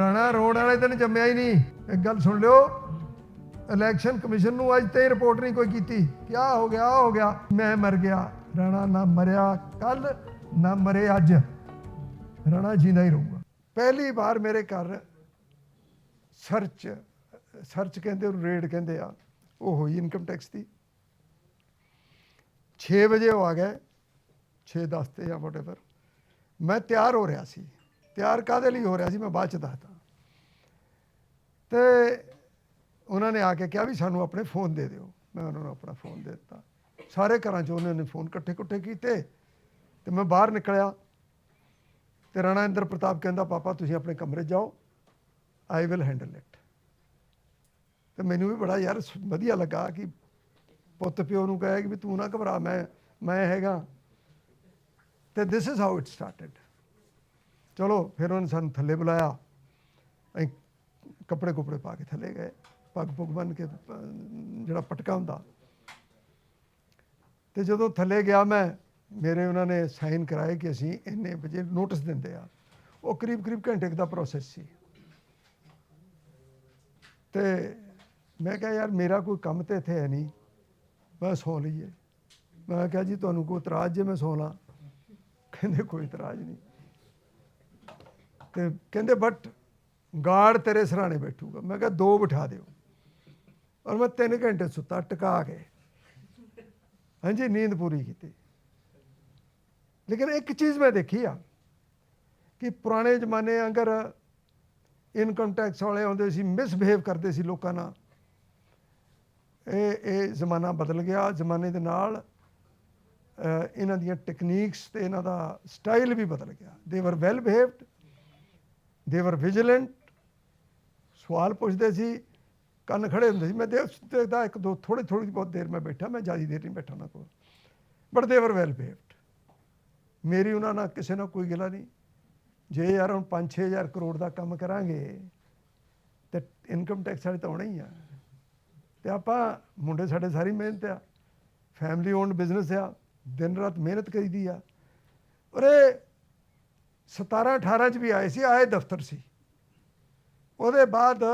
Rana road ਵਾਲੇ ਦਿਨ ਜੰਮਿਆ ਹੀ ਨਹੀਂ। ਇੱਕ ਗੱਲ ਸੁਣ ਲਿਓ ਇਲੈਕਸ਼ਨ ਕਮਿਸ਼ਨ ਨੂੰ ਅੱਜ ਤੇ ਰਿਪੋਰਟ ਨਹੀਂ ਕੋਈ ਕੀਤੀ। ਕਿਆ ਹੋ ਗਿਆ, ਆਹ ਹੋ ਗਿਆ। ਮੈਂ ਮਰ ਗਿਆ। ਰਾਣਾ ਨਾ ਮਰਿਆ ਕੱਲ ਨਾ ਮਰੇ ਅੱਜ। ਰਾਣਾ ਜਿੰਦਾ ਹੀ ਰਹੂਗਾ। ਪਹਿਲੀ ਵਾਰ ਮੇਰੇ ਘਰ ਸਰਚ ਸਰਚ ਕਹਿੰਦੇ ਉਹ ਰੇਡ ਕਹਿੰਦੇ ਆ। ਉਹ ਹੋਈ ਇਨਕਮ ਟੈਕਸ ਦੀ। 6 ਵਜੇ ਉਹ ਆ ਗਏ 6 10 ਤੇ ਜਾਂ ਵਟਐਵਰ ਮੈਂ ਤਿਆਰ ਹੋ ਰਿਹਾ ਸੀ। ਤਿਆਰ ਕਾਦੇ ਲਈ ਹੋ ਰਿਹਾ ਸੀ ਮੈਂ ਬਾਅਦ ਚ ਦੱਸਦਾ। ਤੇ ਉਹਨਾਂ ਨੇ ਆ ਕੇ ਕਿਹਾ ਵੀ ਸਾਨੂੰ ਆਪਣੇ ਫੋਨ ਦੇ ਦਿਓ। ਮੈਂ ਉਹਨਾਂ ਨੂੰ ਆਪਣਾ ਫੋਨ ਦੇ ਦਿੱਤਾ। ਸਾਰੇ ਘਰਾਂ 'ਚ ਉਹਨਾਂ ਨੇ ਫੋਨ ਇਕੱਠੇ ਇਕੱਠੇ ਕੀਤੇ ਤੇ ਮੈਂ ਬਾਹਰ ਨਿਕਲਿਆ ਤੇ ਰਾਣਾ ਇੰਦਰ ਪ੍ਰਤਾਪ ਕਹਿੰਦਾ, ਪਾਪਾ, ਤੁਸੀਂ ਆਪਣੇ ਕਮਰੇ ਜਾਓ। ਆਈ ਵਿਲ ਹੈਂਡਲ ਇਟ ਤੇ ਮੈਨੂੰ ਵੀ ਬੜਾ ਯਾਰ ਸ- ਵਧੀਆ ਲੱਗਾ ਕਿ ਪੁੱਤ ਪਿਓ ਨੂੰ ਕਹੇ ਕਿ ਵੀ ਤੂੰ ਨਾ ਘਬਰਾ, ਮੈਂ ਮੈਂ ਹੈਗਾ। ਤੇ this is how it started ਚਲੋ ਫਿਰ ਉਹਨੇ ਸਾਨੂੰ ਥੱਲੇ ਬੁਲਾਇਆ। ਅਸੀਂ ਕੱਪੜੇ ਕੁਪੜੇ ਪਾ ਕੇ ਥੱਲੇ ਗਏ। ਪੱਗ ਪੁੱਗ ਬੰਨ ਕੇ ਜਿਹੜਾ ਪਟਕਾ ਹੁੰਦਾ। ਤੇ ਜਦੋਂ ਥੱਲੇ ਗਿਆ ਮੈਂ, ਮੇਰੇ ਉਹਨਾਂ ਨੇ ਸਾਈਨ ਕਰਾਏ ਕਿ ਅਸੀਂ ਇੰਨੇ ਵਜੇ ਨੋਟਿਸ ਦਿੰਦੇ ਆ। ਉਹ ਕਰੀਬ ਕਰੀਬ ਘੰਟੇ ਦਾ ਪ੍ਰੋਸੈਸ ਸੀ। ਤੇ ਮੈਂ ਕਿਹਾ, ਯਾਰ, ਮੇਰਾ ਕੋਈ ਕੰਮ ਤੇ ਇੱਥੇ ਹੈ ਨਹੀਂ। ਮੈਂ ਸੌ ਲਈਏ। ਮੈਂ ਕਿਹਾ, ਜੀ, ਤੁਹਾਨੂੰ ਕੋਈ ਇਤਰਾਜ਼ ਜੇ ਮੈਂ ਸੌ ਲਾਂ? ਕਹਿੰਦੇ, ਕੋਈ ਇਤਰਾਜ਼ ਨਹੀਂ। ਤੇ ਕਹਿੰਦੇ ਬਟ ਗਾਰਡ ਤੇਰੇ ਸਰਾਣੇ ਬੈਠੂਗਾ। ਮੈਂ ਕਿਹਾ, ਦੋ ਬਿਠਾ ਦਿਓ। ਔਰ ਮੈਂ 3 ਘੰਟੇ ਸੁੱਤਾ, ਟਿਕਾ ਕੇ। ਹਾਂਜੀ, ਨੀਂਦ ਪੂਰੀ ਕੀਤੀ। ਲੇਕਿਨ ਇੱਕ ਚੀਜ਼ ਮੈਂ ਦੇਖੀ ਆ ਕਿ ਪੁਰਾਣੇ ਜ਼ਮਾਨੇ ਅਗਰ ਇਨਕਮ ਟੈਕਸ ਵਾਲੇ ਆਉਂਦੇ ਸੀ ਮਿਸਬਿਹੇਵ ਕਰਦੇ ਸੀ ਲੋਕਾਂ ਨਾਲ, ਇਹ ਇਹ ਜ਼ਮਾਨਾ ਬਦਲ ਗਿਆ। ਜ਼ਮਾਨੇ ਦੇ ਨਾਲ ਇਹਨਾਂ ਦੀਆਂ ਟੈਕਨੀਕਸ ਤੇ ਇਹਨਾਂ ਦਾ ਸਟਾਈਲ ਵੀ ਬਦਲ ਗਿਆ। ਦੇ ਵਰ ਵੈਲ ਬਿਹੇਵਡ ਦੇ ਵਰ ਵਿਜੀਲੈਂਟ ਸਵਾਲ ਪੁੱਛਦੇ ਸੀ, ਕੰਨ ਖੜੇ ਹੁੰਦੇ ਸੀ। ਮੈਂ ਦੇਖ ਦੇਖਦਾ ਇੱਕ ਦੋ ਥੋੜੀ ਥੋੜੀ ਬਹੁਤ ਦੇਰ ਮੈਂ ਬੈਠਾ, ਮੈਂ ਜ਼ਿਆਦਾ ਦੇਰ ਨਹੀਂ ਬੈਠਾ ਉਹਨਾਂ ਕੋਲ। ਬਟ ਦੇ ਵਰ ਵੈਲ ਬਿਹੇਵਡ ਮੇਰੀ ਉਹਨਾਂ ਨਾਲ ਕਿਸੇ ਨਾਲ ਕੋਈ ਗਿਲਾ ਨਹੀਂ। ਜੇ ਯਾਰ ਹੁਣ 5-6000 ਕਰੋੜ ਦਾ ਕੰਮ ਕਰਾਂਗੇ, ਤੇ ਇਨਕਮ ਟੈਕਸ ਵਾਲੇ ਤਾਂ ਆਉਣਾ ਹੀ ਆ। ਤੇ ਆਪਾਂ ਮੁੰਡੇ ਸਾਡੇ ਸਾਰੀ ਮਿਹਨਤ ਆ। ਫੈਮਿਲੀ ਓਨਡ ਬਿਜ਼ਨਸ ਆ। ਦਿਨ ਰਾਤ ਮਿਹਨਤ ਕਰੀਦੀ ਆ। ਔਰ 17 18 ਚ ਵੀ ਆਏ ਸੀ, ਆਏ ਦਫ਼ਤਰ ਸੀ। ਉਹਦੇ ਬਾਅਦ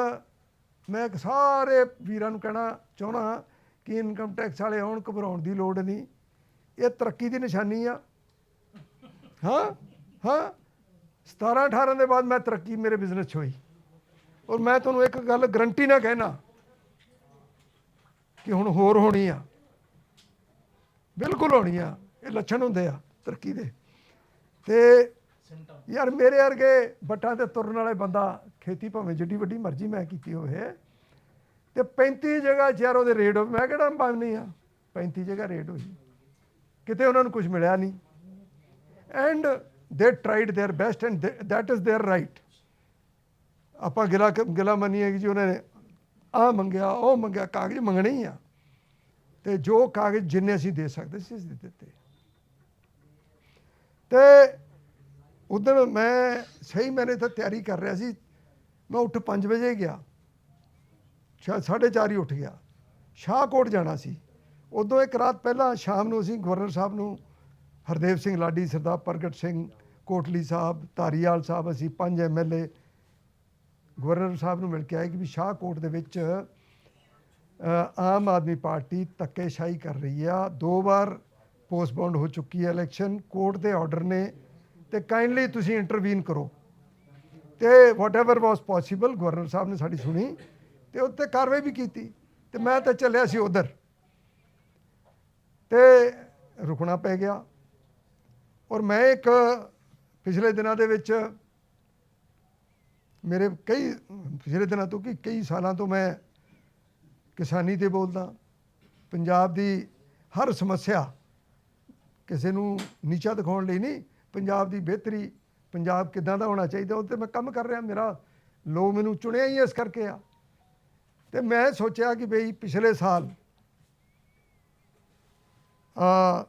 ਮੈਂ ਇੱਕ ਸਾਰੇ ਵੀਰਾਂ ਨੂੰ ਕਹਿਣਾ ਚਾਹਣਾ ਕਿ ਇਨਕਮ ਟੈਕਸ ਵਾਲੇ ਆਉਣ, ਘਬਰਾਉਣ ਦੀ ਲੋੜ ਨਹੀਂ। ਇਹ ਤਰੱਕੀ ਦੀ ਨਿਸ਼ਾਨੀ ਆ। ਹਾਂ ਹਾਂ। 17 18 ਦੇ ਬਾਅਦ ਮੈਂ ਤਰੱਕੀ ਮੇਰੇ ਬਿਜ਼ਨਸ 'ਚ ਹੋਈ। ਔਰ ਮੈਂ ਤੁਹਾਨੂੰ ਇੱਕ ਗੱਲ ਗਰੰਟੀ ਨਾਲ ਕਹਿਣਾ ਕਿ ਹੁਣ ਹੋਰ ਹੋਣੀ ਆ। ਬਿਲਕੁਲ ਹੋਣੀ ਆ। ਇਹ ਲੱਛਣ ਹੁੰਦੇ ਆ ਤਰੱਕੀ ਦੇ। ਤੇ ਯਾਰ ਮੇਰੇ ਵਰਗੇ ਬੱਟਾਂ ਤੇ ਤੁਰਨ ਵਾਲੇ ਬੰਦਾ ਖੇਤੀ ਭਾਵੇਂ ਜਿੱਡੀ ਵੱਡੀ ਮਰਜ਼ੀ ਮੈਂ ਕੀਤੀ ਹੋਵੇ ਤੇ 35 ਜਗ੍ਹਾ ਯਾਰ ਉਹਦੇ ਰੇਡ ਹੋਵੇ ਮੈਂ ਕਿਹੜਾ ਅੰਬਾਨੀ ਆ 35 ਜਗ੍ਹਾ ਰੇਡ ਹੋਈ ਕਿਤੇ ਉਹਨਾਂ ਨੂੰ ਕੁਝ ਮਿਲਿਆ ਨਹੀਂ and they tried their best and that is their right ਆਪਾਂ ਗਿਲਾ ਗਿਲਾ ਮੰਨੀਏ ਕਿ ਜੀ ਉਹਨਾਂ ਨੇ ਆ ਮੰਗਿਆ ਉਹ ਮੰਗਿਆ ਕਾਗਜ਼ ਮੰਗਣੇ ਹੀ ਆ ਤੇ ਜੋ ਕਾਗਜ਼ ਜਿੰਨੇ ਅਸੀਂ ਦੇ ਸਕਦੇ ਸੀ ਅਸੀਂ ਦਿੱਤੇ ਤੇ ਉਦੋਂ ਮੈਂ ਸਹੀ ਮੈਨੇ ਤਾਂ ਤਿਆਰੀ ਕਰ ਰਿਹਾ ਸੀ। ਮੈਂ ਉੱਠ 5 ਵਜੇ ਗਿਆ। ਸ਼ਾਇਦ 4:30 ਹੀ ਉੱਠ ਗਿਆ। ਸ਼ਾਹਕੋਟ ਜਾਣਾ ਸੀ। ਉਦੋਂ ਇੱਕ ਰਾਤ ਪਹਿਲਾਂ ਸ਼ਾਮ ਨੂੰ ਅਸੀਂ ਗਵਰਨਰ ਸਾਹਿਬ ਨੂੰ ਹਰਦੇਵ ਸਿੰਘ ਲਾਡੀ, ਸਰਦਾਰ ਪ੍ਰਗਟ ਸਿੰਘ, ਕੋਟਲੀ ਸਾਹਿਬ, ਧਾਰੀਵਾਲ ਸਾਹਿਬ, ਅਸੀਂ ਪੰਜ ਐਮਐਲਏ ਗਵਰਨਰ ਸਾਹਿਬ ਨੂੰ ਮਿਲ ਕੇ ਆਏ ਕਿ ਵੀ ਸ਼ਾਹਕੋਟ ਦੇ ਵਿੱਚ ਆਮ ਆਦਮੀ ਪਾਰਟੀ ਧੱਕੇਸ਼ਾਹੀ ਕਰ ਰਹੀ ਆ। ਦੋ ਵਾਰ ਪੋਸਟਪੋਨਡ ਹੋ ਚੁੱਕੀ ਹੈ ਇਲੈਕਸ਼ਨ। ਕੋਰਟ ਦੇ ਆਰਡਰ ਨੇ ਤੇ ਕਾਈਂਡਲੀ ਤੁਸੀਂ ਇੰਟਰਵੀਨ ਕਰੋ। ਤੇ ਵਾਟਐਵਰ ਵਾਸ ਪੋਸੀਬਲ ਗਵਰਨਰ ਸਾਹਿਬ ਨੇ ਸਾਡੀ ਸੁਣੀ ਤੇ ਉੱਤੇ ਕਾਰਵਾਈ ਵੀ ਕੀਤੀ। ਤੇ ਮੈਂ ਤਾਂ ਚੱਲਿਆ ਸੀ ਉਧਰ। ਤੇ ਰੁਕਣਾ ਪੈ ਗਿਆ। ਔਰ ਮੈਂ ਇੱਕ ਪਿਛਲੇ ਦਿਨਾਂ ਦੇ ਵਿੱਚ ਮੇਰੇ ਕਈ, ਪਿਛਲੇ ਦਿਨਾਂ ਤੋਂ ਕਿ ਕਈ ਸਾਲਾਂ ਤੋਂ ਮੈਂ ਕਿਸਾਨੀ ਤੇ ਬੋਲਦਾ। ਪੰਜਾਬ ਦੀ ਹਰ ਸਮੱਸਿਆ ਕਿਸੇ ਨੂੰ ਨੀਚਾ ਦਿਖਾਉਣ ਲਈ ਨਹੀਂ ਪੰਜਾਬ ਦੀ ਬਿਹਤਰੀ, ਪੰਜਾਬ ਕਿੱਦਾਂ ਦਾ ਹੋਣਾ ਚਾਹੀਦਾ, ਉਹ ਤੇ ਮੈਂ ਕੰਮ ਕਰ ਰਿਹਾ, ਮੇਰਾ ਲੋ ਮੈਨੂੰ ਚੁਣਿਆ ਹੀ ਇਸ ਕਰਕੇ ਆ। ਤੇ ਮੈਂ ਸੋਚਿਆ ਕਿ ਬਈ ਪਿਛਲੇ ਸਾਲ, ਆ,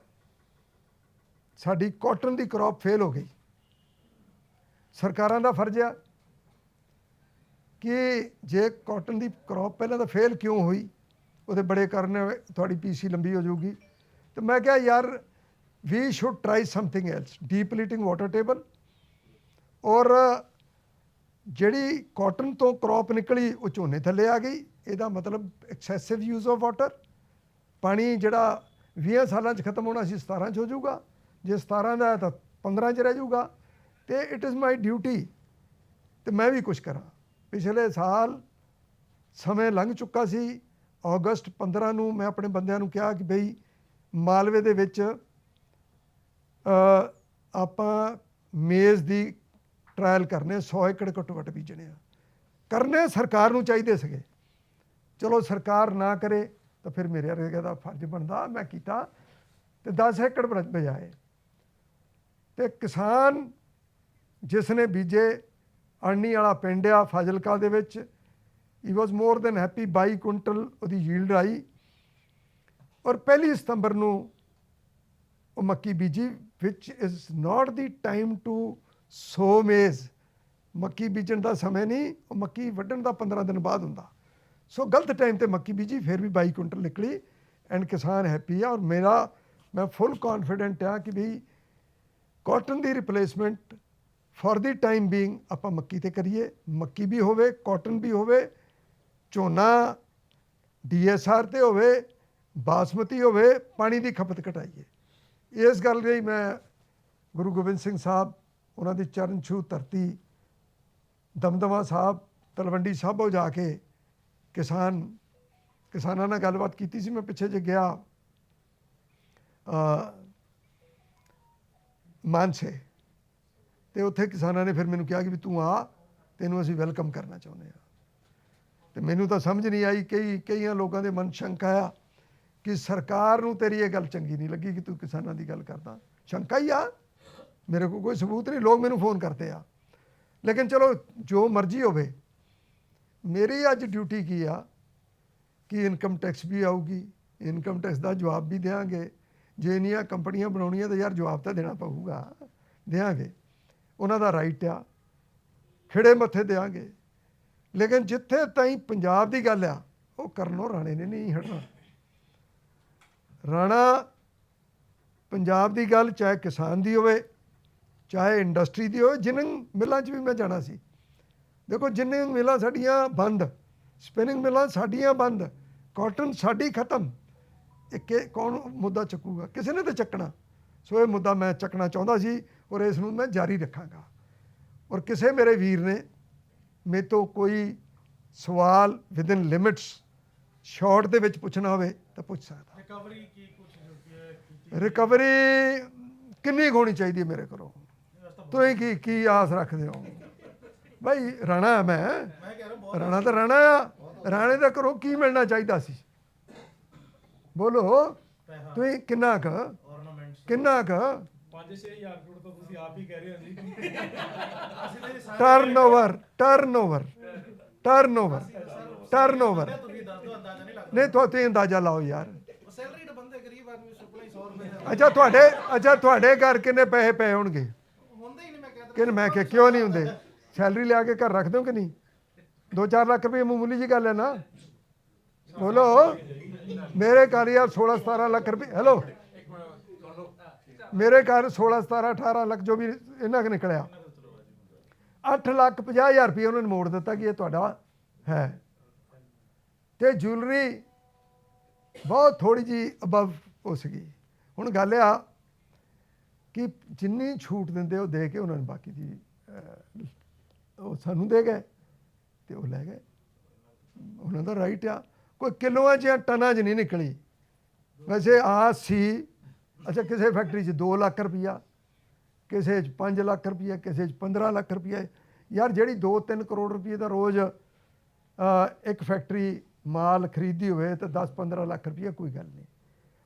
ਸਾਡੀ ਕਾਟਨ ਦੀ ਕ੍ਰੌਪ ਫੇਲ ਹੋ ਗਈ। ਸਰਕਾਰਾਂ ਦਾ ਫਰਜ਼ ਆ ਕਿ ਜੇ ਕਾਟਨ ਦੀ ਕ੍ਰੌਪ ਪਹਿਲਾਂ ਤਾਂ ਫੇਲ ਕਿਉਂ ਹੋਈ, ਉਹਦੇ ਬੜੇ ਕਾਰਨ ਤੁਹਾਡੀ ਪੀਸੀ ਲੰਬੀ ਹੋ ਜਾਊਗੀ। ਤੇ ਮੈਂ ਕਿਹਾ, ਯਾਰ we should try something else depleting water table ਔਰ, ਜਿਹੜੀ ਕਾਟਨ ਤੋਂ ਕ੍ਰੌਪ ਨਿਕਲੀ, ਉਹ ਝੋਨੇ ਥੱਲੇ ਆ ਗਈ। ਇਹਦਾ ਮਤਲਬ ਐਕਸੈਸਿਵ ਯੂਜ਼ ਆਫ ਵਾਟਰ ਪਾਣੀ ਜਿਹੜਾ 20 ਸਾਲਾਂ 'ਚ ਖਤਮ ਹੋਣਾ ਸੀ 17 'ਚ ਹੋ ਜਾਊਗਾ। ਜੇ 17 ਦਾ ਹੈ ਤਾਂ 15 'ਚ ਰਹਿ ਜਾਊਗਾ। ਤੇ ਇਟ ਇਜ਼ ਮਾਈ ਡਿਊਟੀ ਤੇ ਮੈਂ ਵੀ ਕੁਝ ਕਰਾਂ। ਪਿਛਲੇ ਸਾਲ ਸਮੇਂ ਲੰਘ ਚੁੱਕਾ ਸੀ। ਅਗਸਤ 15 ਨੂੰ ਮੈਂ ਆਪਣੇ ਬੰਦਿਆਂ ਨੂੰ ਕਿਹਾ ਕਿ ਬਈ ਮਾਲਵੇ ਦੇ ਵਿੱਚ ਆਪਾਂ ਮੇਜ਼ ਦੀ ਟ੍ਰਾਇਲ ਕਰਨੇ 100 ਏਕੜ ਘੱਟੋ ਘੱਟ ਬੀਜਣੇ ਆ। ਕਰਨੇ ਸਰਕਾਰ ਨੂੰ ਚਾਹੀਦੇ ਸੀਗੇ। ਚਲੋ ਸਰਕਾਰ ਨਾ ਕਰੇ ਤਾਂ ਫਿਰ ਮੇਰੇ ਵਰਗੇ ਦਾ ਫਰਜ਼ ਬਣਦਾ, ਮੈਂ ਕੀਤਾ ਤੇ 10 ਏਕੜ ਬ- ਬਜਾਏ। ਤੇ ਕਿਸਾਨ ਜਿਸ ਨੇ ਬੀਜੇ ਅਰਨੀ ਵਾਲਾ ਪਿੰਡ ਆ ਫਾਜ਼ਿਲਕਾ ਦੇ ਵਿੱਚ ਹੀ was more than happy 22 quintal ਉਹਦੀ ਯੀਲਡ ਆਈ। ਔਰ ਪਹਿਲੀ ਸਤੰਬਰ ਨੂੰ ਉਹ ਮੱਕੀ ਬੀਜੀ ਵਿਚ is not the time to sow maize ਮੱਕੀ ਬੀਜਣ ਦਾ ਸਮੇਂ ਨਹੀਂ, ਉਹ ਮੱਕੀ ਵੱਢਣ ਦਾ 15 ਦਿਨ ਬਾਅਦ ਹੁੰਦਾ। ਸੋ ਗਲਤ ਟਾਈਮ ਤੇ ਮੱਕੀ ਬੀਜੀ, ਫਿਰ ਵੀ 22 ਕੁਇੰਟਲ ਨਿਕਲੀ ਐਂਡ ਕਿਸਾਨ ਹੈਪੀ ਆ ਔਰ ਮੇਰਾ, ਮੈਂ ਫੁੱਲ ਕੌਨਫੀਡੈਂਟ ਆ ਕਿ we cotton the replacement for the time being ਆਪਾਂ ਮੱਕੀ ਤੇ ਕਰੀਏ। ਮੱਕੀ ਵੀ ਹੋਵੇ ਕਾਟਨ ਵੀ ਹੋਵੇ, ਝੋਨਾ ਡੀਐਸਆਰ ਤੇ ਹੋਵੇ, ਬਾਸਮਤੀ ਹੋਵੇ, ਪਾਣੀ ਦੀ ਖਪਤ ਘਟਾਈਏ। ਇਸ ਗੱਲ ਲਈ ਮੈਂ ਗੁਰੂ ਗੋਬਿੰਦ ਸਿੰਘ ਸਾਹਿਬ, ਉਹਨਾਂ ਦੀ ਚਰਨ ਛੂ ਧਰਤੀ, ਦਮਦਮਾ ਸਾਹਿਬ, ਤਲਵੰਡੀ ਸਾਬੋ ਜਾ ਕੇ ਕਿਸਾਨ, ਕਿਸਾਨਾਂ ਨਾਲ ਗੱਲਬਾਤ ਕੀਤੀ ਸੀ, ਮੈਂ ਪਿੱਛੇ ਜੇ ਗਿਆ ਅ ਮਾਨਸੇ, ਤੇ ਉੱਥੇ ਕਿਸਾਨਾਂ ਨੇ ਫਿਰ ਮੈਨੂੰ ਕਿਹਾ ਕਿ ਵੀ ਤੂੰ ਆ, ਤੈਨੂੰ ਅਸੀਂ ਵੈਲਕਮ ਕਰਨਾ ਚਾਹੁੰਦੇ ਆ ਤੇ ਮੈਨੂੰ ਤਾਂ ਸਮਝ ਨਹੀਂ ਆਈ, ਕਈ, ਕਈਆਂ ਲੋਕਾਂ ਦੇ ਮਨ ਸ਼ੰਕਾ ਆ ਕਿ ਸਰਕਾਰ ਨੂੰ ਤੇਰੀ ਇਹ ਗੱਲ ਚੰਗੀ ਨਹੀਂ ਲੱਗੀ ਕਿ ਤੂੰ ਕਿਸਾਨਾਂ ਦੀ ਗੱਲ ਕਰਦਾ। ਸ਼ੰਕਾ ਹੀ ਆ। ਮੇਰੇ ਕੋਲ ਕੋਈ ਸਬੂਤ ਨਹੀਂ, ਲੋਕ ਮੈਨੂੰ ਫੋਨ ਕਰਦੇ ਆ। ਲੇਕਿਨ ਚਲੋ, ਜੋ ਮਰਜ਼ੀ ਹੋਵੇ, ਮੇਰੀ ਅੱਜ ਡਿਊਟੀ ਕੀ ਆ? ਕਿ ਇਨਕਮ ਟੈਕਸ ਵੀ ਆਊਗੀ, ਇਨਕਮ ਟੈਕਸ ਦਾ ਜਵਾਬ ਵੀ ਦੇਵਾਂਗੇ ਜੇ ਇੰਨੀਆਂ ਕੰਪਨੀਆਂ ਬਣਾਉਣੀਆਂ ਤਾਂ ਯਾਰ ਜਵਾਬ ਤਾਂ ਦੇਣਾ ਪਊਗਾ ਦੇਵਾਂਗੇ ਉਹਨਾਂ ਦਾ ਰਾਈਟ ਆ। ਖਿੜੇ ਮੱਥੇ ਦੇਵਾਂਗੇ ਲੇਕਿਨ ਜਿੱਥੇ ਤਾਈਂ ਪੰਜਾਬ ਦੀ ਗੱਲ ਆ, ਉਹ ਕਰਨੋਂ ਰਾਣੇ ਨੇ ਨਹੀਂ ਹਟਣਾ। ਰਾਣਾ, ਪੰਜਾਬ ਦੀ ਗੱਲ ਚਾਹੇ ਕਿਸਾਨ ਦੀ ਹੋਵੇ, ਚਾਹੇ ਇੰਡਸਟਰੀ ਦੀ ਹੋਵੇ, ਜਿਨਿੰਗ ਮਿਲਾਂ 'ਚ ਵੀ ਮੈਂ ਜਾਣਾ ਸੀ। ਦੇਖੋ ਜਿੰਨੇ ਮਿਲਾਂ ਸਾਡੀਆਂ ਬੰਦ, ਸਪਿਨਿੰਗ ਮਿਲਾਂ ਸਾਡੀਆਂ ਬੰਦ, ਕਾਟਨ ਸਾਡੀ ਖਤਮ। ਇਹ ਕਿ ਕੌਣ ਮੁੱਦਾ ਚੱਕੂਗਾ? ਕਿਸੇ ਨੇ ਤਾਂ ਚੱਕਣਾ। ਸੋ ਇਹ ਮੁੱਦਾ ਮੈਂ ਚੱਕਣਾ ਚਾਹੁੰਦਾ ਸੀ ਔਰ ਇਸ ਨੂੰ ਮੈਂ ਜਾਰੀ ਰੱਖਾਂਗਾ। ਔਰ ਕਿਸੇ ਮੇਰੇ ਵੀਰ ਨੇ ਮੇਰੇ ਤੋਂ ਕੋਈ ਸਵਾਲ ਵਿਦਿਨ ਲਿਮਿਟਸ ਸ਼ਾਰਟ ਦੇ ਵਿੱਚ ਪੁੱਛਣਾ ਹੋਵੇ ਤਾਂ ਪੁੱਛ ਸਕਦਾ। ਰਿਕਵਰੀ ਕੀ ਕੁਝ ਕੀਤੀ ਰਿਕਵਰੀ ਕਿੰਨੀ ਹੋਣੀ ਚਾਹੀਦੀ ਹੈ ਮੇਰੇ ਕੋਲੋਂ? ਤੁਸੀਂ ਕੀ ਕੀ ਆਸ ਰੱਖਦੇ ਹੋ? ਭਾਈ ਰਾਣਾ ਮੈਂ। ਮੈਂ ਕਹਿ ਰਿਹਾ ਬਹੁਤ ਰਾਣਾ ਤਾਂ ਰਾਣਾ ਆ। ਰਾਣੇ ਦਾ ਕਰੋ ਕੀ ਮਿਲਣਾ ਚਾਹੀਦਾ ਸੀ? ਬੋਲੋ। ਤੁਸੀਂ ਕਿੰਨਾ ਕੁ? ਕਿੰਨਾ ਕੁ? 5-6000 ਕਰੋੜ ਤਾਂ ਤੁਸੀਂ ਆਪ ਹੀ ਕਹਿ ਰਹੇ ਹੋ ਜੀ। ਟਰਨਓਵਰ ਟਰਨਓਵਰ ਟਰਨਓਵਰ ਦੱਸ ਦਿਓ ਅੰਦਾਜ਼ਾ ਨਹੀਂ ਲੱਗਦਾ। ਨਹੀਂ ਤੁਸੀਂ ਅੰਦਾਜ਼ਾ ਲਾਓ ਯਾਰ। ਸੈਲਰੀ ਦੇ ਬੰਦੇ ਗਰੀਬ ਆਦਮੀ ਸੁਪਨਾ ਹੀ 100 ਰੁਪਏ ਦਾ ਅੱਛਾ ਤੁਹਾਡੇ ਅੱਛਾ ਤੁਹਾਡੇ ਘਰ ਕਿੰਨੇ ਪੈਸੇ ਪਏ ਹੋਣਗੇ? ਹੁੰਦੇ ਹੀ ਨਹੀਂ ਮੈਂ ਕਹਿੰਦਾ ਕਿ ਮੈਂ ਕਿ ਕਿਉਂ ਨਹੀਂ ਹੁੰਦੇ? ਸੈਲਰੀ ਲਿਆ ਕੇ ਘਰ ਰੱਖ ਦਿਓ ਕਿ ਨਹੀਂ? 2-4 ਲੱਖ ਰੁਪਏ ਮਾਮੂਲੀ ਜੀ ਗੱਲ ਹੈ ਨਾ। ਬੋਲੋ। ਮੇਰੇ ਘਰ ਯਾਰ 16 17 ਲੱਖ ਰੁਪਏ ਹੈਲੋ। ਮੇਰੇ ਘਰ 16 17 18 ਲੱਖ ਜੋ ਵੀ ਇਹਨਾਂ ਕੁ ਨਿਕਲਿਆ। 8 ਲੱਖ 50 ਹਜ਼ਾਰ ਰੁਪਏ ਉਹਨਾਂ ਨੇ ਮੋੜ ਦਿੱਤਾ ਕਿ ਇਹ ਤੁਹਾਡਾ ਹੈ। ਤੇ ਜੁਐਲਰੀ ਬਹੁਤ ਥੋੜੀ ਜੀ ਅਬਵ ਹੋ ਸੀਗੀ। ਹੁਣ ਗੱਲ ਆ ਕਿ ਜਿੰਨੀ ਛੂਟ ਦਿੰਦੇ ਉਹ ਦੇ ਕੇ ਉਹਨਾਂ ਨੇ ਬਾਕੀ ਦੀ ਉਹ ਸਾਨੂੰ ਦੇ ਗਏ ਤੇ ਉਹ ਲੈ ਗਏ। ਉਹਨਾਂ ਦਾ ਰਾਈਟ ਆ। ਕੋਈ ਕਿਲੋਆਂ 'ਚ ਜਾਂ ਟਨਾਂ 'ਚ ਨਹੀਂ ਨਿਕਲੀ। ਵੈਸੇ ਆ ਸੀ, ਅੱਛਾ, ਕਿਸੇ ਫੈਕਟਰੀ 'ਚ 2 ਲੱਖ ਰੁਪਈਆ, ਕਿਸੇ 'ਚ 5 ਲੱਖ ਰੁਪਈਆ, ਕਿਸੇ 'ਚ 15 ਲੱਖ ਰੁਪਈਆ। ਯਾਰ ਜਿਹੜੀ 2-3 ਕਰੋੜ ਰੁਪਈਏ ਦਾ ਰੋਜ਼ ਇੱਕ ਫੈਕਟਰੀ ਮਾਲ ਖਰੀਦੀ ਹੋਵੇ ਤਾਂ 10-15 ਲੱਖ ਰੁਪਈਆ ਕੋਈ ਗੱਲ ਨਹੀਂ।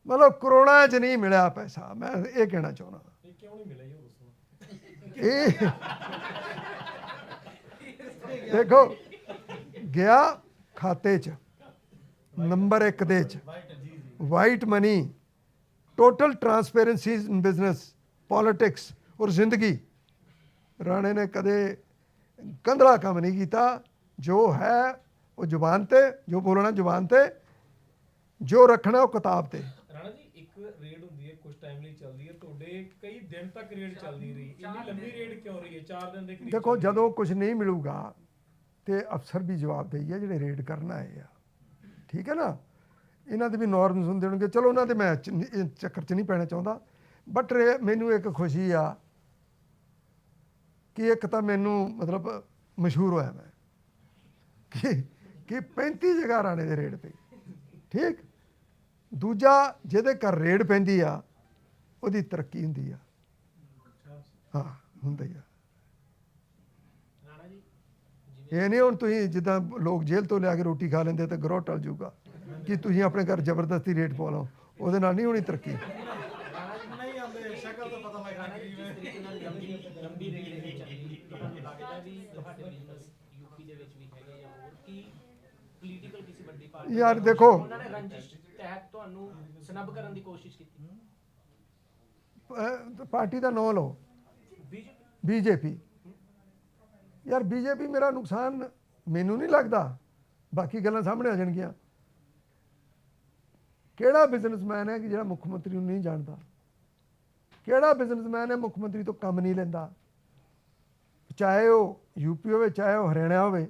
ਮਤਲਬ ਕਰੋੜਾਂ 'ਚ ਨਹੀਂ ਮਿਲਿਆ ਪੈਸਾ ਮੈਂ ਇਹ ਕਹਿਣਾ ਚਾਹੁੰਦਾ। ਇਹ ਕਿਉਂ ਨਹੀਂ ਮਿਲਿਆ ਜੀ ਉਹ ਦੱਸੋ ਇਹ ਦੇਖੋ ਗਿਆ ਖਾਤੇ 'ਚ ਨੰਬਰ 1 ਦੇ 'ਚ। White money total transparency in business politics ਔਰ ਜ਼ਿੰਦਗੀ। ਰਾਣੇ ਨੇ ਕਦੇ ਕੰਧਲਾ ਕੰਮ ਨਹੀਂ ਕੀਤਾ। ਜੋ ਹੈ ਉਹ ਜ਼ੁਬਾਨ ਤੇ ਜੋ ਬੋਲਣਾ ਜ਼ੁਬਾਨ ਤੇ ਜੋ ਰੱਖਣਾ ਉਹ ਕਿਤਾਬ ਤੇ। ਰਾਣਾ ਜੀ ਇੱਕ ਰੇਡ ਹੁੰਦੀ ਹੈ ਕੁਝ ਟਾਈਮ ਲਈ ਚੱਲਦੀ ਹੈ। ਤੁਹਾਡੇ ਇਹ ਕਈ ਦਿਨ ਤੱਕ ਰੇਡ ਚੱਲਦੀ ਰਹੀ। ਇੰਨੀ ਲੰਬੀ ਰੇਡ ਕਿਉਂ ਰਹੀ ਹੈ? 4 ਦਿਨ ਦੇ ਕਰੀਬ ਦੇਖੋ ਜਦੋਂ ਕੁਝ ਨਹੀਂ ਮਿਲੂਗਾ ਤੇ ਅਫਸਰ ਵੀ ਜਵਾਬਦੇਹੀ ਹੈ ਜਿਹੜੇ ਰੇਡ ਕਰਨ ਆਏ ਆ। ਠੀਕ ਹੈ ਨਾ? ਇਹਨਾਂ ਦੇ ਵੀ ਨਾਰਮਸ ਹੁੰਦੇ ਹੋਣਗੇ। ਚਲੋ ਉਹਨਾਂ ਦੇ ਮੈਂ ਚੱਕਰ 'ਚ ਨਹੀਂ ਪੈਣਾ ਚਾਹੁੰਦਾ। ਬਟ ਮੈਨੂੰ ਇੱਕ ਖੁਸ਼ੀ ਆ ਕਿ ਇੱਕ ਤਾਂ ਮੈਨੂੰ ਮਤਲਬ ਮਸ਼ਹੂਰ ਹੋਇਆ ਮੈਂ। ਕਿ ਕਿ 35 ਜਗ੍ਹਾ ਰਾਣੇ ਦੇ ਰੇਡ ਪਈ ਠੀਕ? ਦੂਜਾ, ਜਿਹਦੇ ਘਰ ਰੇਡ ਪੈਂਦੀ ਆ, ਉਹਦੀ ਤਰੱਕੀ ਹੁੰਦੀ ਆ। ਹਾਂ, ਹੁੰਦਾ ਹੀ ਆ। ਇਹ ਨਹੀਂ ਹੁਣ ਤੁਸੀਂ ਜਿੱਦਾਂ ਲੋਕ ਜੇਲ੍ਹ ਤੋਂ ਲਿਆ ਕੇ ਰੋਟੀ ਖਾ ਲੈਂਦੇ ਤਾਂ ਗਰੋਹ ਟਲ ਜੂਗਾ ਕਿ ਤੁਸੀਂ ਆਪਣੇ ਘਰ ਜ਼ਬਰਦਸਤੀ ਰੇਟ ਪਾ ਲਓ। ਉਹਦੇ ਨਾਲ ਨਹੀਂ ਹੋਣੀ ਤਰੱਕੀ। ਨਹੀਂ ਆਉਂਦੇ, ਸ਼ਕਲ ਤੋਂ ਪਤਾ ਲੱਗ ਰਾਣਾ ਜੀ ਗਈ ਜਿਸ ਤਰੀਕੇ ਨਾਲ ਲੰਬੀ ਲੰਬੀ ਰੇਡ ਨਹੀਂ ਚੱਲੀ ਤੁਹਾਨੂੰ ਲੱਗਦਾ ਵੀ ਤੁਹਾਡੇ ਬਿਜ਼ਨਸ ਯੂਪੀ ਦੇ ਵਿੱਚ ਵੀ ਹੈਗੇ ਜਾਂ ਹੋਰ ਕੀ ਪੋਲੀਟੀਕਲ ਕਿਸੇ ਵੱਡੀ ਪਾਰਟੀ ਯਾਰ ਦੇਖੋ। ਉਹਨਾਂ ਨੇ ਰੰਜਿਸ਼ ਤਹਿਤ ਤੁਹਾਨੂੰ ਸਨਬ ਕਰਨ ਦੀ ਕੋਸ਼ਿਸ਼ ਕੀਤੀ। ਅਹ ਪਾਰਟੀ ਦਾ ਨਾਂ ਲਓ। ਬੀਜੇਪੀ। ਬੀਜੇਪੀ। ਯਾਰ ਬੀਜੇਪੀ ਮੇਰਾ ਨੁਕਸਾਨ ਮੈਨੂੰ ਨਹੀਂ ਲੱਗਦਾ। ਬਾਕੀ ਗੱਲਾਂ ਸਾਹਮਣੇ ਆ ਜਾਣਗੀਆਂ। ਕਿਹੜਾ ਬਿਜ਼ਨਸਮੈਨ ਹੈ ਕਿ ਜਿਹੜਾ ਮੁੱਖ ਮੰਤਰੀ ਨੂੰ ਨਹੀਂ ਜਾਣਦਾ? ਕਿਹੜਾ ਬਿਜ਼ਨਸਮੈਨ ਹੈ ਮੁੱਖ ਮੰਤਰੀ ਤੋਂ ਕੰਮ ਨਹੀਂ ਲੈਂਦਾ? ਚਾਹੇ ਉਹ ਯੂਪੀ ਹੋਵੇ ਚਾਹੇ ਉਹ ਹਰਿਆਣਾ ਹੋਵੇ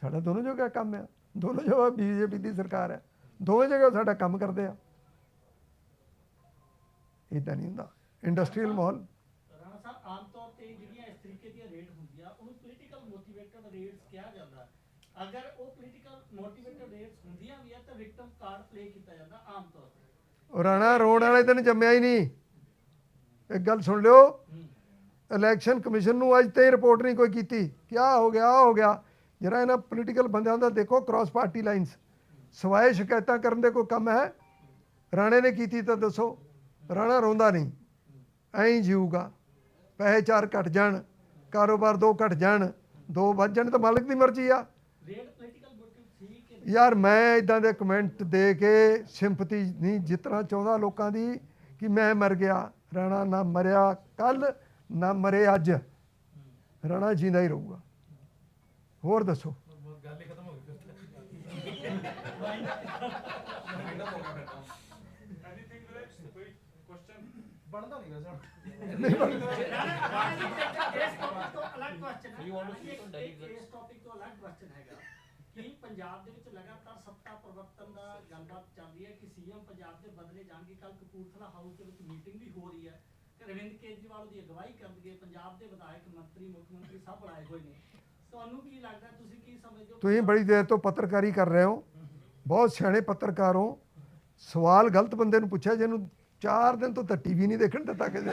ਸਾਡਾ ਦੋਨੋਂ ਜਗ੍ਹਾ ਕੰਮ ਹੈ ਦੋਨੋਂ ਜਗ੍ਹਾ ਬੀਜੇਪੀ ਦੀ ਸਰਕਾਰ ਹੈ। ਦੋਵੇਂ ਜਗ੍ਹਾ ਸਾਡਾ ਕੰਮ ਕਰਦੇ ਆ। ਇਦਾਂ ਨਹੀਂ ਹੁੰਦਾ। ਇੰਡਸਟਰੀਅਲ ਮਾਹੌਲ। ਰਾਣਾ ਸਾਹਿਬ ਆਮ ਤੌਰ ਤੇ ਜਿਹੜੀਆਂ ਇਸ ਤਰੀਕੇ ਦੀਆਂ ਰੇਡ ਹੁੰਦੀਆਂ ਉਹਨੂੰ ਪੋਲੀਟੀਕਲ ਮੋਟੀਵੇਟਡ ਰੇਡਸ ਕਿਹਾ ਜਾਂਦਾ। ਹੈ। ਅਗਰ ਉਹ ਪੋਲੀਟੀਕਲ ਮੋਟੀਵੇਟਡ ਰੇਡਸ ਹੁੰਦੀਆਂ ਵੀ ਹੈ ਤਾਂ ਵਿਕਟਮ ਕਾਰਡ ਪਲੇ ਕੀਤਾ ਜਾਂਦਾ ਆਮ ਤੌਰ ਤੇ। ਉਹ ਰਾਣਾ ਰੋਣ ਵਾਲੇ ਦਿਨ ਜੰਮਿਆ ਹੀ ਨਹੀਂ। ਇੱਕ ਗੱਲ ਸੁਣ ਲਿਓ। ਇਲੈਕਸ਼ਨ ਕਮਿਸ਼ਨ ਨੂੰ ਅੱਜ ਤਾਈਂ ਰਿਪੋਰਟ ਨਹੀਂ ਕੋਈ ਕੀਤੀ। ਕਿਆ ਹੋ ਗਿਆ ਹੋ ਗਿਆ। ਜਿਹੜਾ ਇਹਨਾਂ ਪੋਲੀਟੀਕਲ ਬੰਦਿਆਂ ਦਾ ਦੇਖੋ ਕ੍ਰਾਸ ਪਾਰਟੀ ਲਾਈਨਸ ਸਵਾਏ ਸ਼ਿਕਾਇਤਾਂ ਕਰਨ ਦੇ ਕੋਈ ਕੰਮ ਹੈ? ਰਾਣੇ ਨੇ ਕੀਤੀ ਤਾਂ ਦੱਸੋ। ਰਾਣਾ ਰੋਂਦਾ ਨਹੀਂ। ਐਂ ਹੀ ਜੀਊਗਾ। ਪੈਸੇ ਚਾਰ ਘਟ ਜਾਣ, ਕਾਰੋਬਾਰ ਦੋ ਘਟ ਜਾਣ, ਦੋ ਵੱਧ ਜਾਣ ਤਾਂ ਮਾਲਕ ਦੀ ਮਰਜ਼ੀ ਆ। ਯਾਰ ਮੈਂ ਇਦਾਂ ਦੇ ਕਮੈਂਟ ਦੇ ਕੇ ਸਿੰਪਥੀ ਨਹੀਂ ਜਿੱਤਣਾ ਚਾਹੁੰਦਾ ਲੋਕਾਂ ਦੀ ਕਿ ਮੈਂ ਮਰ ਗਿਆ। ਰਾਣਾ ਨਾ ਮਰਿਆ ਕੱਲ ਨਾ ਮਰੇ ਅੱਜ। ਰਾਣਾ ਜਿੰਦਾ ਹੀ ਰਹੂਗਾ। ਹੋਰ ਦੱਸੋ। ਗੱਲ ਹੀ ਖਤਮ ਹੋ ਗਈ ਫਿਰ ਬਣਦਾ ਨਹੀਂ ਵੈਸੇ ਰਾਣਾ ਜੀ ਇਸ ਟੌਪਿਕ ਤੋਂ ਅਲੱਗ ਕੁਐਸਚਨ ਹੈ You want to ਇਸ ਟੌਪਿਕ ਤੋਂ ਅਲੱਗ ਕੁਐਸਚਨ ਹੈਗਾ ਕਿ ਪੰਜਾਬ ਦੇ ਵਿੱਚ ਲਗਾਤਾਰ ਸੱਤਾ ਪਰਿਵਰਤਨ ਦਾ ਗੱਲਬਾਤ ਚੱਲ ਰਹੀ ਹੈ ਕਿ ਸੀਐਮ ਪੰਜਾਬ ਦੇ ਬਦਲੇ ਜਾਣਗੇ ਕੱਲ ਕਪੂਰਥਲਾ ਹਾਊਸ ਦੇ ਵਿੱਚ ਮੀਟਿੰਗ ਵੀ ਹੋ ਰਹੀ ਹੈ ਕਿ ਅਰਵਿੰਦ ਕੇਜਰੀਵਾਲ ਦੀ ਅਗਵਾਈ ਕਰਨਗੇ, ਪੰਜਾਬ ਦੇ ਵਿਧਾਇਕ, ਮੰਤਰੀ, ਮੁੱਖ ਮੰਤਰੀ ਸਭ ਬੁਲਾਏ ਹੋਏ ਨੇ। ਤੁਹਾਨੂੰ ਕੀ ਲੱਗਦਾ ਤੁਸੀਂ ਕੀ ਸਮਝਦੇ ਹੋ? ਤੁਸੀਂ ਬੜੀ ਦੇਰ ਤੋਂ ਪੱਤਰਕਾਰੀ ਕਰ ਰਹੇ ਹੋ। ਬਹੁਤ ਸਿਆਣੇ ਪੱਤਰਕਾਰ ਹੋ। ਸਵਾਲ ਗਲਤ ਬੰਦੇ ਨੂੰ ਪੁੱਛਿਆ ਜਿਹਨੂੰ 4 ਦਿਨ ਤੋਂ ਤਾਂ ਟੀਵੀ ਨਹੀਂ ਦੇਖਣ ਦਿੱਤਾ ਕਿਸੇ ਨੇ।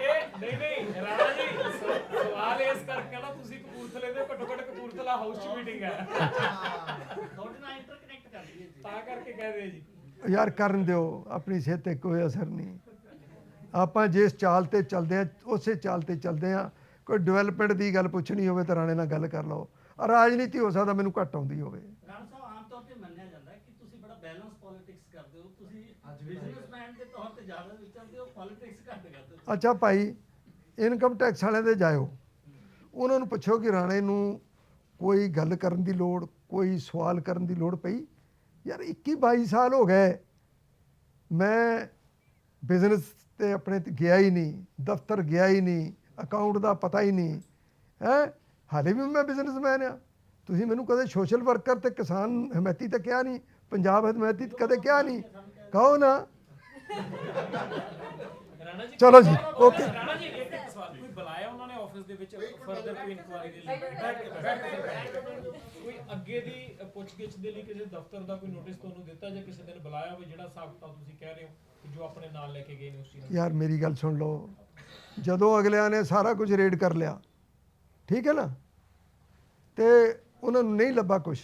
ਇਹ ਨਹੀਂ ਨਹੀਂ ਰਾਣਾ ਜੀ ਸ- ਸਵਾਲ ਇਸ ਕਰਕੇ ਨਾ ਤੁਸੀਂ ਕਪੂਰਥਲੇ ਦੇ ਘੱਟੋ ਘੱਟ ਕਪੂਰਥਲਾ ਹਾਊਸ 'ਚ ਮੀਟਿੰਗ ਹੈ। ਤੁਹਾਡੇ ਨਾਲ ਇੰਟਰਕਨੈਕਟ ਕਰ ਰਹੀ ਹੈ ਜੀ। ਤਾਂ ਕਰਕੇ ਕਹਦੇ ਜੀ। ਯਾਰ ਕਰਨ ਦਿਓ ਆਪਣੀ ਸਿਹਤ ਤੇ ਕੋਈ ਅਸਰ ਨਹੀਂ। ਆਪਾਂ ਜਿਸ ਚਾਲ ਤੇ ਚੱਲਦੇ ਆ ਉਸੇ ਚਾਲ ਤੇ ਚੱਲਦੇ ਆ ਕੋਈ ਡਿਵੈਲਪਮੈਂਟ ਦੀ ਗੱਲ ਪੁੱਛਣੀ ਹੋਵੇ ਤਾਂ ਰਾਣੇ ਨਾਲ ਗੱਲ ਕਰ ਲਓ। ਰਾਜਨੀਤੀ ਹੋ ਸਕਦਾ ਮੈਨੂੰ ਘੱਟ ਆਉਂਦੀ ਹੋਵੇ। ਰਾਣਾ ਸਾਹਿਬ ਆਮ ਤੌਰ ਤੇ ਮੰਨਿਆ ਜਾਂਦਾ ਹੈ ਕਿ ਤੁਸੀਂ ਬੜਾ ਬੈਲੈਂਸ ਪੋਲਿਟਿਕਸ ਕਰਦੇ ਹੋ। ਤੁਸੀਂ ਅੱਜ ਵੀ ਸਹੀ। ਬਿਜ਼ਨਸਮੈਨ ਦੇ ਤੌਰ ਤੇ ਜ਼ਿਆਦਾ ਵਿਚਰਦੇ ਹੋ ਪੋਲਿਟਿਕਸ ਘੱਟ ਕਰਦੇ ਹੋ। ਅੱਛਾ ਭਾਈ ਇਨਕਮ ਟੈਕਸ ਵਾਲਿਆਂ ਦੇ ਜਾਇਓ। ਉਹਨਾਂ ਨੂੰ ਪੁੱਛੋ ਕਿ ਰਾਣੇ ਨੂੰ ਕੋਈ ਗੱਲ ਕਰਨ ਦੀ ਲੋੜ ਕੋਈ ਸਵਾਲ ਕਰਨ ਦੀ ਲੋੜ ਪਈ? ਯਾਰ 21 22 ਸਾਲ ਹੋ ਗਏ। ਮੈਂ ਬਿਜ਼ਨਸ ਤੇ ਆਪਣੇ ਤੇ ਗਿਆ ਹੀ ਨਹੀਂ ਦਫ਼ਤਰ ਗਿਆ ਹੀ ਨਹੀਂ ਅਕਾਊਂਟ ਦਾ ਪਤਾ ਹੀ ਨਹੀਂ ਹੈ? ਹਾਲੇ ਵੀ ਮੈਂ ਬਿਜ਼ਨਸਮੈਨ ਆ। ਤੁਸੀਂ ਮੈਨੂੰ ਕਦੇ ਸੋਸ਼ਲ ਵਰਕਰ ਤੇ ਕਿਸਾਨ ਹਮਾਇਤੀ ਤਾਂ ਕਿਹਾ ਨਹੀਂ ਪੰਜਾਬ ਹਮਾਇਤੀ ਤਾਂ ਕਦੇ ਕਿਹਾ ਨਹੀਂ? ਕਹੋ ਨਾ। ਚਲੋ ਜੀ, okay. ਰਾਣਾ ਜੀ ਇੱਕ ਸਵਾਲ ਕੋਈ ਬੁਲਾਇਆ ਆਫਿਸ ਦੇ ਵਿੱਚ ਫਰਦਰ ਕੋਈ ਇਨਕੁਆਇਰੀ ਦੇ ਲਈ। ਬੈਠ ਕੇ ਬੈਠ ਕੇ ਬੈਠ ਕੇ। ਕੋਈ ਅੱਗੇ ਦੀ ਪੁੱਛਗਿੱਛ ਦੇ ਲਈ ਕਿਸੇ ਦਫ਼ਤਰ ਦਾ ਕੋਈ ਨੋਟਿਸ ਤੁਹਾਨੂੰ ਦਿੱਤਾ ਜਾਂ ਕਿਸੇ ਦਿਨ ਬੁਲਾਇਆ ਹੋਵੇ ਜਿਹੜਾ ਹਿਸਾਬ ਕਿਤਾਬ ਤੁਸੀਂ ਕਹਿ ਰਹੇ ਹੋ ਕਿ ਜੋ ਆਪਣੇ ਨਾਲ ਲੈ ਕੇ ਗਏ ਨੇ ਉਸ ਚੀਜ਼ ਨੂੰ? ਯਾਰ ਮੇਰੀ ਗੱਲ ਸੁਣ ਲਓ। ਜਦੋਂ ਅਗਲਿਆਂ ਨੇ ਸਾਰਾ ਕੁਝ ਰੇਡ ਕਰ ਲਿਆ ਠੀਕ ਹੈ ਨਾ? ਤੇ ਉਹਨਾਂ ਨੂੰ ਨਹੀਂ ਲੱਭਾ ਕੁਝ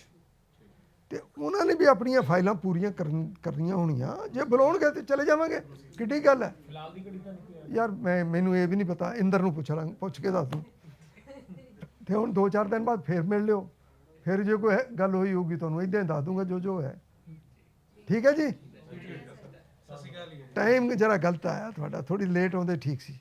ਤੇ ਉਹਨਾਂ ਨੇ ਵੀ ਆਪਣੀਆਂ ਫਾਈਲਾਂ ਪੂਰੀਆਂ ਕਰਨ- ਕਰਨੀਆਂ ਹੋਣੀਆਂ। ਜੇ ਬੁਲਾਉਣਗੇ ਤੇ ਚਲੇ ਜਾਵਾਂਗੇ। ਕਿੱਡੀ ਗੱਲ ਹੈ। ਫਿਲਹਾਲ ਦੀ ਘੜੀ ਤਾਂ ਨਹੀਂ ਕੋਈ ਆਈ। ਯਾਰ ਮੈਂ ਮੈਨੂੰ ਇਹ ਵੀ ਨਹੀਂ ਪਤਾ। ਇੰਦਰ ਨੂੰ ਪੁੱਛ ਲਾਂ ਪੁੱਛ ਕੇ ਦੱਸ ਦੂੰ। ਤੇ ਹੁਣ 2-4 ਦਿਨ ਬਾਅਦ ਫੇਰ ਮਿਲ ਲਿਓ। ਫਿਰ ਜੇ ਕੋਈ ਹੈ- ਗੱਲ ਹੋਈ ਹੋਊਗੀ ਤੁਹਾਨੂੰ ਇਦਾਂ ਹੀ ਦੱਸ ਦੂੰਗਾ ਜੋ ਜੋ ਹੈ। ਠੀਕ ਹੈ ਜੀ? ਸਤਿ ਸ਼੍ਰੀ ਅਕਾਲ ਜੀ। ਟਾਈਮ ਜਰਾ ਗਲਤ ਆਇਆ ਤੁਹਾਡਾ। ਥੋੜੀ ਲੇਟ ਆਉਂਦੇ ਠੀਕ ਸੀ।